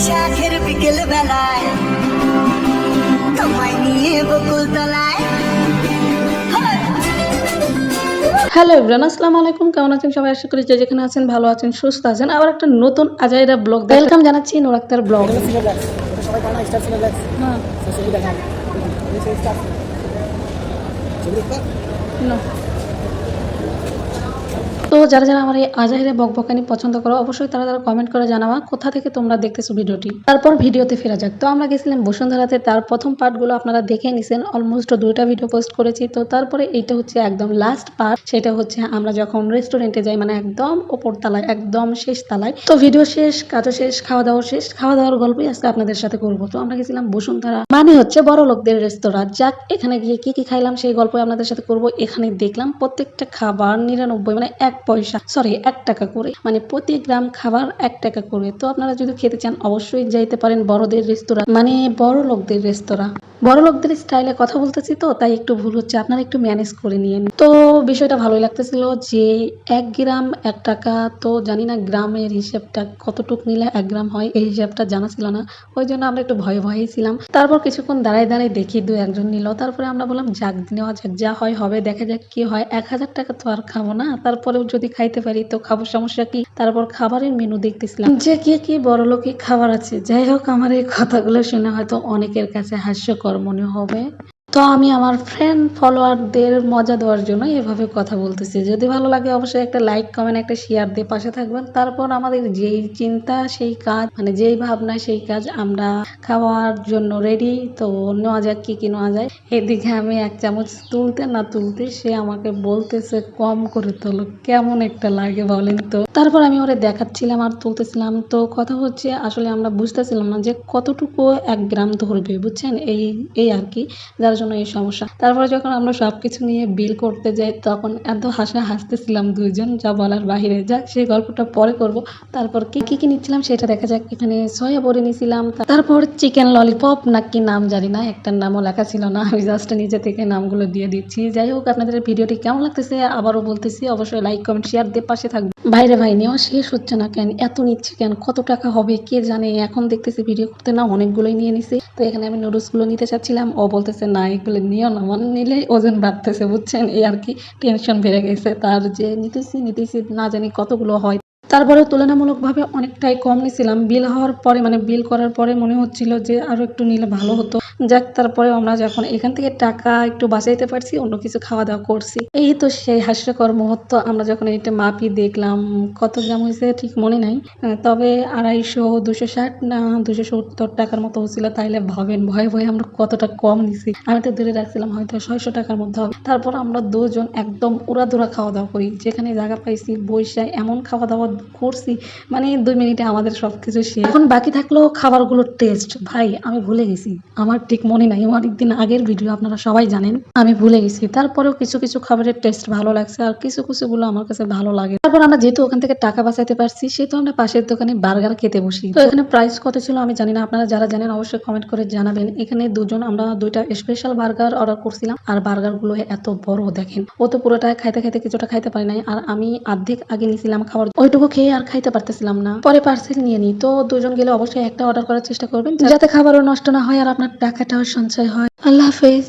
বৈশাখের বিকেল বেলায় তোমায় নিয়ে বকুল তলায় হ্যালো ইব্রান আসসালামু আলাইকুম। কেমন আছেন সবাই? আশা করি যে যেখানে আছেন ভালো আছেন সুস্থ আছেন। আবার একটা নতুন আজাইরা ব্লগ ওয়েলকাম জানাচ্ছি নুর আক্তার ব্লগ সবাই তো যারা যারা আমার এই আজাইরা বকবকানি পছন্দ করো, অবশ্যই তারা তারা কমেন্ট করে জানাবা কোথা থেকে তোমরা দেখতেছো ভিডিওটি। তারপর ভিডিওতে ফেরা যাক। তো আমরা গেছিলাম বসুন্ধরাতে, তার প্রথম পার্টগুলো আপনারা দেখে নিছেন। অলমোস্ট দুইটা ভিডিও পোস্ট করেছি। তো তারপরে এইটা হচ্ছে একদম লাস্ট পার্ট সেটা হচ্ছে আমরা যখন রেস্টুরেন্টে যাই মানে একদম ওপর তালায়, একদম শেষ তালায়। তো ভিডিও শেষ, কাজও শেষ খাওয়া দাওয়া শেষ। খাওয়া দাওয়ার গল্পই আজকে আপনাদের সাথে করব। তো আমরা গেছিলাম বসুন্ধরা। মানে হচ্ছে বড় লোকদের রেস্তোরাঁ। যাক, এখানে গিয়ে কি কি খাইলাম সেই গল্প আপনাদের সাথে করব। এখানে দেখলাম প্রত্যেকটা খাবার নিরানব্বই মানে এক পয়সা সরি এক টাকা করে। মানে প্রতি গ্রাম খাবার এক টাকা করে। তো আপনারা যদি খেতে চান, অবশ্যই যাইতে পারেন বড়দের রেস্তোরাঁ। মানে বড় লোকদের রেস্তোরাঁ। বড় লোকদের স্টাইলে কথা বলতেছি তো, তাই একটু ভুল হচ্ছে। আপনারা একটু ম্যানেজ করে নিয়েন। তো বিষয়টা ভালোই লাগতেছিল যে এক গ্রাম, এক টাকা, তো জানি না গ্রামের হিসাবটা কতটুক নিলে এক গ্রাম হয়, এই হিসাবটা জানা ছিল না। ওই জন্য আমরা একটু ভয়ে ভয়েই ছিলাম। তারপর কিছুক্ষণ দাঁড়ায় দাঁড়ায় দেখি দু একজন নিল। তারপরে আমরা বললাম, যাক, নেওয়া যাক, যা হয় হবে, দেখা যাক কি হয়। এক হাজার টাকা তো আর খাব না। তারপরেও যদি খাইতে পারি, তো খাব, সমস্যা কি? তারপর খাবারের মেনু দেখতেছিলাম। যে কি কি বড় লোকই খাবার আছে, যাই হোক, আমার এই কথাগুলো শুনে হয়তো অনেকের কাছে হাস্যকর মনে হবে। তো আমি আমার ফ্রেন্ড ফলোয়ারদের মজা দেওয়ার জন্য এভাবে কথা বলতেছি। যদি ভালো লাগে অবশ্যই একটা লাইক কমেন্ট একটা শেয়ার দিয়ে পাশে থাকবেন। তারপর আমাদের যেই চিন্তা, সেই কাজ মানে যেই ভাবনা, সেই কাজ আমরা খাওয়ার জন্য রেডি তো নেওয়া যাক, কি কি নেওয়া যায়। এদিকে আমি এক চামচ তুলতে না তুলতে সে আমাকে বলতেছে, কম করে তোলো, কেমন একটা লাগে বলেন তো? তারপর আমি ওরে দেখাচ্ছিলাম আর তুলতেছিলাম। তো কথা হচ্ছে, আসলে আমরা বুঝতেছিলাম না যে কতটুকু এক গ্রাম ধরবে, বুঝছেন? এই এই আর কি, যার জন্য এই সমস্যা। তারপরে যখন আমরা সবকিছু নিয়ে বিল করতে যাই, তখন এত হাসা হাসতেছিলাম দুইজন, যা বলার বাহিরে। যাক সেই গল্পটা পরে করব। তারপর কি কি নিচ্ছিলাম সেটা দেখা যাক। এখানে সয়া বড়ি নিছিলাম। তারপর চিকেন ললিপপ নাকি নাম জানি না, একটার নামও লেখা ছিল না। আমি জাস্ট নিজে থেকে নামগুলো দিয়ে দিচ্ছি। যাই হোক, আপনাদের ভিডিওটি কেমন লাগতেছে, আবারও বলতেছি, অবশ্যই লাইক কমেন্ট শেয়ার দিয়ে পাশে থাকবে ভাইরে ভাই, নেওয়া শেষ হচ্ছে না কেন? এত নিচ্ছে কেন? কত টাকা হবে? কে জানে? এখন দেখতেছি ভিডিও করতে না, অনেকগুলোই নিয়ে নিছি। তো এখানে আমি নুডলসগুলো নিতে চাচ্ছিলাম। ও বলতেছে, না, এগুলো নিও না। মানে নিলেই ওজন বাড়তেছে, বুঝছেন? এই আর কি টেনশন বেড়ে গেছে। তার যে নিতেছি নিতেছি, না জানি কতগুলো হয়। তারপরে তুলনামূলকভাবে অনেকটাই কম নিয়েছিলাম। বিল হওয়ার পরে মানে বিল করার পরে মনে হচ্ছিল যে আরও একটু নিলে ভালো হতো। যাক তারপরে আমরা যখন এখান থেকে টাকা একটু বাঁচাইতে পারছি, অন্য কিছু খাওয়া দাওয়া করছি। এই তো সেই হাস্যকর মুহূর্ত। আমরা যখন এটা মাপি দেখলাম, কত গ্রাম হয়েছে ঠিক মনে নাই। তবে আড়াইশো, দুশো ষাট না দুশো সত্তর টাকার মতো হচ্ছিল, তাইলে ভাবেন, ভয়ে ভয়ে আমরা কতটা কম নিছি। আমি তো দূরে রাখছিলাম হয়তো ছয়শো টাকার মধ্যে হবে। তারপর আমরা দুজন একদম উড়াধুরা খাওয়া দাওয়া করি। যেখানে জায়গা পাইছি, বৈশাখ, এমন খাওয়া দাওয়া করছি। মানে দুই মিনিটে আমাদের সবকিছু শেষ। এখন বাকি থাকল খাবারগুলোর টেস্ট ভাই, আমি ভুলে গেছি। আমার ঠিক মনে নাই অনেকদিন আগের ভিডিও আপনারা সবাই জানেন। আমি ভুলে গেছি। তারপরেও কিছু কিছু খাবারের টেস্ট ভালো লাগছে আর কিছু, কিছুগুলো আমার কাছে ভালো লাগে। তারপর আমরা যেহেতু ওখান থেকে টাকা বাঁচাইতে পারছি, সেহেতু আমরা পাশের দোকানে বার্গার খেতে বসি। তো এখানে প্রাইস কত ছিল আমি জানি না। আপনারা যারা জানেন অবশ্যই কমেন্ট করে জানাবেন। এখানে দুজন আমরা দুইটা স্পেশাল বার্গার অর্ডার করছিলাম। আর বার্গারগুলো এত বড় দেখেন। ও তো পুরোটা খাইতে খাইতে কিছুটা খাইতে পারি নাই। আর আমি অর্ধেক আগে নিয়েছিলাম খাবার। ওইটুকু খেয়ে আর খাইতে পারতেছিলাম না। পরে পার্সেল নিয়ে নিই তো দুজন গেলে অবশ্যই একটা অর্ডার করার চেষ্টা করবেন, যাতে খাবারও নষ্ট না হয় আর আপনার টাকাটাও সঞ্চয় হয়। আল্লাহ হাফেজ।